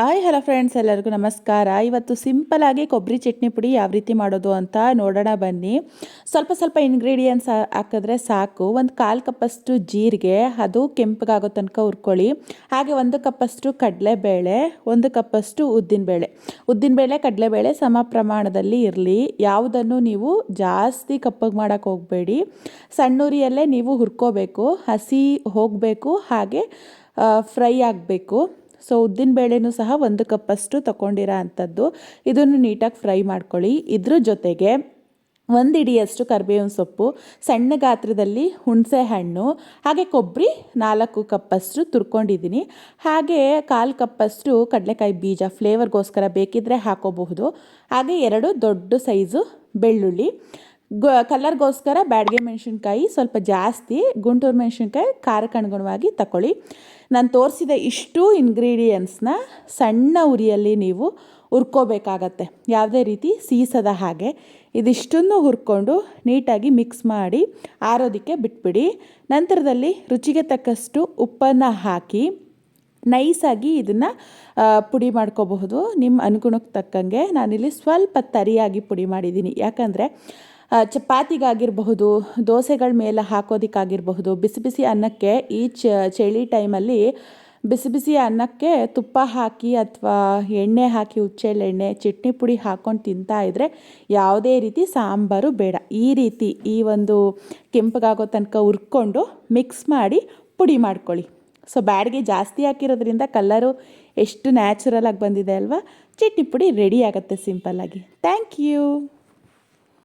Hi hello friends ಎಲ್ಲರಿಗೂ ನಮಸ್ಕಾರ. ಇವತ್ತು ಸಿಂಪಲ್ ಆಗಿ ಕೊಬ್ಬರಿ ಚಟ್ನಿ ಪುಡಿ ಯಾವ ರೀತಿ ಮಾಡೋದು ಅಂತ ನೋಡೋಣ ಬನ್ನಿ. ಸ್ವಲ್ಪ ಸ್ವಲ್ಪ ಇಂಗ್ರೀಡಿಯೆಂಟ್ಸ್ ಹಾಕಿದ್ರೆ ಸಾಕು. ಒಂದು ಕಾಲು ಕಪ್ಪಷ್ಟು ಜೀರಿಗೆ, ಅದು ಕೆಂಪಗಾಗೋ ತನಕ ಹುರ್ಕೊಳ್ಳಿ. ಹಾಗೆ ಒಂದು ಕಪ್ಪಷ್ಟು ಕಡಲೆಬೇಳೆ, ಒಂದು ಕಪ್ಪಷ್ಟು ಉದ್ದಿನಬೇಳೆ. ಉದ್ದಿನಬೇಳೆ, ಕಡಲೆಬೇಳೆ ಸಮ ಪ್ರಮಾಣದಲ್ಲಿ ಇರಲಿ. ಯಾವುದನ್ನು ನೀವು ಜಾಸ್ತಿ ಕಪ್ಪಗೆ ಮಾಡೋಕ್ಕೆ ಹೋಗಬೇಡಿ. ಸಣ್ಣೂರಿಯಲ್ಲೇ ನೀವು ಹುರ್ಕೋಬೇಕು. ಹಸಿ ಹೋಗಬೇಕು. ಹಾಗೆ ಫ್ರೈ ಆಗಬೇಕು. ಸೊ ಉದ್ದಿನ ಬೇಳೆನೂ ಸಹ ಒಂದು ಕಪ್ಪಷ್ಟು ತಗೊಂಡಿರೋ ಅಂಥದ್ದು ಇದನ್ನು ನೀಟಾಗಿ ಫ್ರೈ ಮಾಡ್ಕೊಳ್ಳಿ. ಇದ್ರ ಜೊತೆಗೆ ಒಂದು ಇಡಿಯಷ್ಟು ಕರಿಬೇವಿನ ಸೊಪ್ಪು, ಸಣ್ಣ ಗಾತ್ರದಲ್ಲಿ ಹುಣಸೆ ಹಣ್ಣು, ಹಾಗೆ ಕೊಬ್ಬರಿ ನಾಲ್ಕು ಕಪ್ಪಷ್ಟು ತುರ್ಕೊಂಡಿದ್ದೀನಿ ಹಾಗೆ ಕಾಲು ಕಪ್ಪಷ್ಟು ಕಡಲೆಕಾಯಿ ಬೀಜ ಫ್ಲೇವರ್ಗೋಸ್ಕರ ಬೇಕಿದ್ದರೆ ಹಾಕೋಬಹುದು. ಹಾಗೆ ಎರಡು ದೊಡ್ಡ ಸೈಜು ಬೆಳ್ಳುಳ್ಳಿ. ಗ ಕಲರ್ಗೋಸ್ಕರ ಬ್ಯಾಡ್ಗೆ ಮೆಣಸಿನ್ಕಾಯಿ ಸ್ವಲ್ಪ ಜಾಸ್ತಿ, ಗುಂಟೂರು ಮೆಣಸಿನ್ಕಾಯಿ ಖಾರಕ್ಕೆ ಅನುಗುಣವಾಗಿ ತಗೊಳ್ಳಿ ನಾನು ತೋರಿಸಿದ ಇಷ್ಟು ಇಂಗ್ರೀಡಿಯೆಂಟ್ಸ್ನ ಸಣ್ಣ ಉರಿಯಲ್ಲಿ ನೀವು ಹುರ್ಕೋಬೇಕಾಗತ್ತೆ. ಯಾವುದೇ ರೀತಿ ಸೀಸದ ಹಾಗೆ. ಇದಿಷ್ಟನ್ನು ಹುರ್ಕೊಂಡು ನೀಟಾಗಿ ಮಿಕ್ಸ್ ಮಾಡಿ ಆರೋದಕ್ಕೆ ಬಿಟ್ಬಿಡಿ. ನಂತರದಲ್ಲಿ ರುಚಿಗೆ ತಕ್ಕಷ್ಟು ಉಪ್ಪನ್ನು ಹಾಕಿ ನೈಸಾಗಿ ಇದನ್ನು ಪುಡಿ ಮಾಡ್ಕೋಬಹುದು. ನಿಮ್ಮ ಅನುಗುಣಕ್ಕೆ ತಕ್ಕಂಗೆ ನಾನಿಲ್ಲಿ ಸ್ವಲ್ಪ ತರಿಯಾಗಿ ಪುಡಿ ಮಾಡಿದ್ದೀನಿ. ಯಾಕಂದರೆ ಚಪಾತಿಗಾಗಿರಬಹುದು, ದೋಸೆಗಳ ಮೇಲೆ ಹಾಕೋದಕ್ಕಾಗಿರಬಹುದು, ಬಿಸಿ ಬಿಸಿ ಅನ್ನಕ್ಕೆ ಈ ಚಳಿ ಟೈಮಲ್ಲಿ ಬಿಸಿ ಬಿಸಿ ಅನ್ನಕ್ಕೆ ತುಪ್ಪ ಹಾಕಿ ಅಥವಾ ಎಣ್ಣೆ ಹಾಕಿ ಹುಚ್ಚೆಳ್ಳೆಣ್ಣೆ ಚಟ್ನಿ ಪುಡಿ ಹಾಕ್ಕೊಂಡು ತಿಂತಾ ಇದ್ದರೆ ಯಾವುದೇ ರೀತಿ ಸಾಂಬಾರು ಬೇಡ. ಈ ರೀತಿ ಈ ಒಂದು ಕೆಂಪಗಾಗೋ ತನಕ ಹುರ್ಕೊಂಡು ಮಿಕ್ಸ್ ಮಾಡಿ ಪುಡಿ ಮಾಡ್ಕೊಳ್ಳಿ. ಸೊ, ಬ್ಯಾಡಿಗೆ ಜಾಸ್ತಿ ಹಾಕಿರೋದ್ರಿಂದ ಕಲ್ಲರು ಎಷ್ಟು ನ್ಯಾಚುರಲ್ ಆಗಿ ಬಂದಿದೆ ಅಲ್ವಾ? ಚಟ್ನಿ ಪುಡಿ ರೆಡಿ ಆಗುತ್ತೆ ಸಿಂಪಲ್ಲಾಗಿ. Thank you.